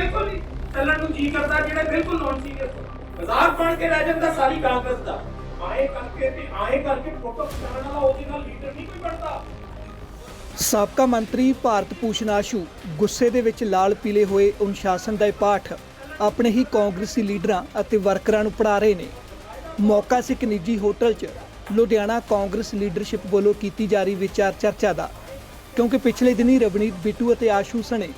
ਬਿਲਕੁਲ ਨਹੀਂ। ਚੱਲਣ ਨੂੰ ਜੀ ਕਰਦਾ, ਜਿਹੜੇ ਬਿਲਕੁਲ ਨੌਨ ਸੀਰੀਅਸ ਮਜ਼ਾਕ ਬਣ ਕੇ ਰਹਿ ਜਾਂਦਾ ਸਾਰੀ ਕਾਂਗਰਸ ਦਾ। ਆਏ ਕਰਕੇ ਤੇ ਆਏ ਕਰਕੇ ਫੋਟੋ ਖਿਚਾਉਣ ਵਾਲਾ ਉਹਦੇ ਨਾਲ ਲੀਡਰ ਨਹੀਂ ਕੋਈ ਬਣਦਾ। ਸਾਬਕਾ ਮੰਤਰੀ ਭਾਰਤ ਭੂਸ਼ਣ ਆਸ਼ੂ ਗੁੱਸੇ ਦੇ ਵਿੱਚ ਲਾਲ ਪੀਲੇ ਹੋਏ ਅਨੁਸ਼ਾਸਨ ਦਾ ਇਹ ਪਾਠ ਆਪਣੇ ਹੀ ਕਾਂਗਰਸੀ ਲੀਡਰਾਂ ਅਤੇ ਵਰਕਰਾਂ ਨੂੰ ਪੜ੍ਹਾ ਰਹੇ ਨੇ। ਮੌਕਾ ਸੀ ਇੱਕ ਨਿੱਜੀ ਹੋਟਲ 'ਚ ਲੁਧਿਆਣਾ ਕਾਂਗਰਸ ਲੀਡਰਸ਼ਿਪ ਵੱਲੋਂ ਕੀਤੀ ਜਾ ਰਹੀ ਵਿਚਾਰ ਚਰਚਾ ਦਾ। ਕਿਉਂਕਿ ਪਿਛਲੇ ਦਿਨੀ ਰਵਨੀਤ ਬਿੱਟੂ ਅਤੇ ਆਸ਼ੂ ਸਣੇ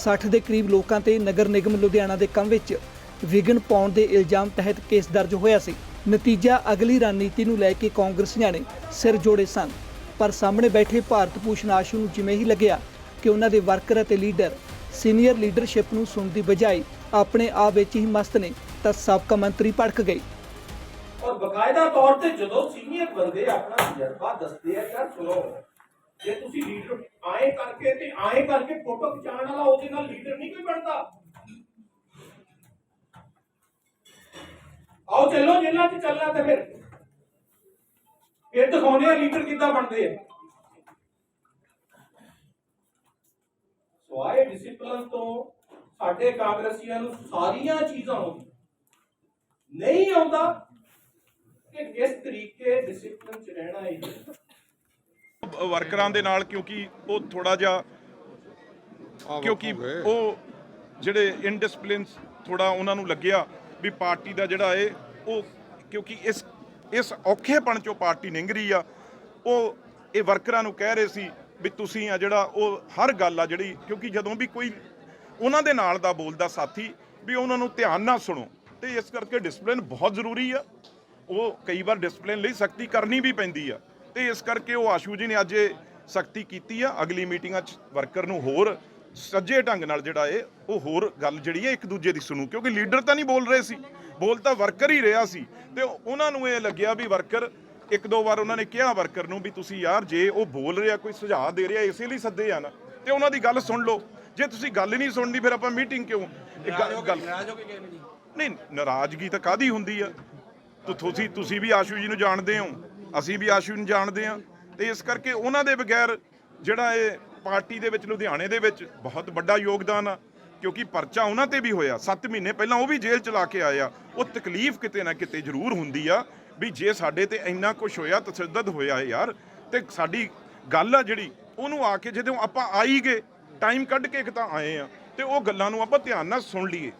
60 ਦੇ ਕਰੀਬ ਲੋਕਾਂ ਤੇ ਨਗਰ ਨਿਗਮ ਲੁਧਿਆਣਾ ਦੇ ਕੰਮ ਵਿੱਚ ਵਿਘਨ ਪਾਉਣ ਦੇ ਇਲਜ਼ਾਮ ਤਹਿਤ ਕੇਸ ਦਰਜ ਹੋਇਆ ਸੀ। ਨਤੀਜਾ ਅਗਲੀ ਰਣਨੀਤੀ ਨੂੰ ਲੈ ਕੇ ਕਾਂਗਰਸੀਆਂ ਨੇ ਸਿਰ ਜੋੜੇ ਸਨ। ਪਰ ਸਾਹਮਣੇ ਬੈਠੇ ਭਾਰਤ ਭੂਸ਼ਣ ਆਸ਼ੂ ਨੂੰ ਜਿਵੇਂ ਹੀ ਲੱਗਿਆ ਕਿ ਉਹਨਾਂ ਦੇ ਵਰਕਰ ਅਤੇ ਲੀਡਰ ਸੀਨੀਅਰ ਲੀਡਰਸ਼ਿਪ ਨੂੰ ਸੁਣਨ ਦੀ ਬਜਾਏ ਆਪਣੇ ਆਪ ਵਿੱਚ ਹੀ ਮਸਤ ਨੇ ਤਾਂ ਸਾਬਕਾ ਮੰਤਰੀ ਭੜਕ ਗਏ। ਔਰ ਬਕਾਇਦਾ ਤੌਰ ਤੇ ਜਦੋਂ ਸੀਨੀਅਰ ਬੰਦੇ ਆਪਣਾ ਤਜਰਬਾ ਦੱਸਦੇ ਆ ਯਾਰ ਸੁਣੋ ਜੇ ਤੁਸੀਂ ਲੀਡਰ ਆਏ ਕਰਕੇ ਤੇ ਆਏ ਕਰਕੇ ਫੋਟੋ ਖਿਚਾਉਣ ਵਾਲਾ ਉਹਦੇ ਨਾਲ ਲੀਡਰ ਨਹੀਂ ਕੋਈ ਬਣਦਾ। ਆਓ ਚੱਲੋ ਜੇਲਾਂ 'ਚ ਚੱਲਣਾ ਤੇ ਫਿਰ। ਫਿਰ ਦਿਖਾਉਂਦੇ ਆ ਲੀਡਰ ਕਿੱਦਾਂ ਬਣਦੇ ਆ। ਸਵਾਏ ਡਿਸਪਲਿਨ ਤੋਂ ਸਾਡੇ ਕਾਂਗਰਸੀਆਂ ਨੂੰ ਸਾਰੀਆਂ ਚੀਜ਼ਾਂ ਆਉਂਦੀਆਂ। ਨਹੀਂ ਆਉਂਦਾ ਕਿ ਕਿਸ ਤਰੀਕੇ ਡਿਸਪਲਿਨ 'ਚ ਰਹਿਣਾ ਹੈ ਵਰਕਰਾਂ ਦੇ ਨਾਲ ਕਿਉਂਕਿ ਉਹ ਥੋੜਾ ਜਿਹਾ ਕਿਉਂਕਿ ਉਹ ਜਿਹੜੇ ਇਨਡਿਸਪਲਿਨਸ ਥੋੜਾ ਉਹਨਾਂ ਨੂੰ ਲੱਗਿਆ ਵੀ ਪਾਰਟੀ ਦਾ ਜਿਹੜਾ ਏ ਉਹ ਕਿਉਂਕਿ ਇਸ ਇਸ ਔਖੇਪਣ ਚੋਂ ਪਾਰਟੀ ਨਿੰਗ ਰਹੀ ਆ। ਉਹ ਇਹ ਵਰਕਰਾਂ ਨੂੰ ਕਹਿ ਰਹੇ ਸੀ ਵੀ ਤੁਸੀਂ ਆ ਜਿਹੜਾ ਉਹ ਹਰ ਗੱਲ ਆ ਜਿਹੜੀ ਕਿਉਂਕਿ ਜਦੋਂ ਵੀ ਕੋਈ ਉਹਨਾਂ ਦੇ ਨਾਲ ਦਾ ਬੋਲਦਾ ਸਾਥੀ ਵੀ ਉਹਨਾਂ ਨੂੰ ਧਿਆਨ ਨਾਲ ਸੁਣੋ। ਤੇ ਇਸ ਕਰਕੇ ਡਿਸਪਲਿਨ ਬਹੁਤ ਜ਼ਰੂਰੀ ਆ। ਉਹ ਕਈ ਵਾਰ ਡਿਸਪਲਿਨ ਲਈ ਸਖਤੀ ਕਰਨੀ ਵੀ ਪੈਂਦੀ ਆ। ਤੇ ਇਸ ਕਰਕੇ ਉਹ ਆਸ਼ੂ ਜੀ ਨੇ ਅੱਜ ਇਹ ਸਖਤੀ ਕੀਤੀ ਆ। ਅਗਲੀ ਮੀਟਿੰਗਾਂ 'ਚ ਵਰਕਰ ਨੂੰ ਹੋਰ ਸੱਜੇ ਢੰਗ ਨਾਲ ਜਿਹੜਾ ਏ ਉਹ ਹੋਰ ਗੱਲ ਜਿਹੜੀ ਹੈ ਇੱਕ ਦੂਜੇ ਦੀ ਸੁਣੂ ਕਿਉਂਕਿ ਲੀਡਰ ਤਾਂ ਨਹੀਂ ਬੋਲ ਰਹੇ ਸੀ। ਬੋਲ ਤਾਂ ਵਰਕਰ ਹੀ ਰਿਹਾ ਸੀ। ਤੇ ਉਹਨਾਂ ਨੂੰ ਇਹ ਲੱਗਿਆ ਵੀ ਵਰਕਰ ਇੱਕ ਦੋ ਵਾਰ ਉਹਨਾਂ ਨੇ ਕਿਹਾ ਵਰਕਰ ਨੂੰ ਵੀ ਤੁਸੀਂ ਯਾਰ ਜੇ ਉਹ ਬੋਲ ਰਿਹਾ ਕੋਈ ਸੁਝਾਅ ਦੇ ਰਿਹਾ ਇਸੇ ਲਈ ਸੱਦੇ ਆ ਨਾ। ਤੇ ਉਹਨਾਂ ਦੀ ਗੱਲ ਸੁਣ ਲਓ। ਜੇ ਤੁਸੀਂ ਗੱਲ ਨਹੀਂ ਸੁਣਨੀ ਫਿਰ ਆਪਾਂ ਮੀਟਿੰਗ ਕਿਉਂ? ਇਹ ਗੱਲ ਗੱਲ ਨਹੀਂ? ਨਾਰਾਜ਼ਗੀ ਤਾਂ ਕਾਦੀ ਹੁੰਦੀ ਆ? ਤੁਸੀਂ ਤੁਸੀਂ ਵੀ ਆਸ਼ੂ ਜੀ ਨੂੰ ਜਾਣਦੇ ਹੋ। ਅਸੀਂ ਵੀ ਆਸ਼ੂ ਨੂੰ ਜਾਣਦੇ ਆ ਤੇ ਇਸ ਕਰਕੇ ਉਹਨਾਂ ਦੇ ਬਗੈਰ ਜਿਹੜਾ ਇਹ ਪਾਰਟੀ ਦੇ ਵਿੱਚ, ਲੁਧਿਆਣੇ ਦੇ ਵਿੱਚ ਬਹੁਤ ਵੱਡਾ ਯੋਗਦਾਨ ਆ, ਕਿਉਂਕਿ ਪਰਚਾ ਉਹਨਾਂ ਤੇ ਵੀ ਹੋਇਆ। 7 ਮਹੀਨੇ ਪਹਿਲਾਂ ਉਹ ਵੀ ਜੇਲ੍ਹ ਚਲਾ ਕੇ ਆਇਆ ਉਹ ਤਕਲੀਫ ਕਿਤੇ ਨਾ ਕਿਤੇ ਜ਼ਰੂਰ ਹੁੰਦੀ ਆ ਵੀ ਜੇ ਸਾਡੇ ਤੇ ਇੰਨਾ ਕੁਝ ਹੋਇਆ, ਤਸ਼ੱਦਦ ਹੋਇਆ ਹੈ ਯਾਰ, ਤੇ ਸਾਡੀ ਗੱਲ ਆ ਜਿਹੜੀ, ਉਹਨੂੰ ਆ ਕੇ ਜਦੋਂ ਆਪਾਂ ਆਈ ਗਏ ਟਾਈਮ ਕੱਢ ਕੇ ਇੱਕ ਤਾਂ ਆਏ ਆ, ਤੇ ਉਹ ਗੱਲਾਂ ਨੂੰ ਆਪਾਂ ਧਿਆਨ ਨਾਲ ਸੁਣ ਲਈਏ।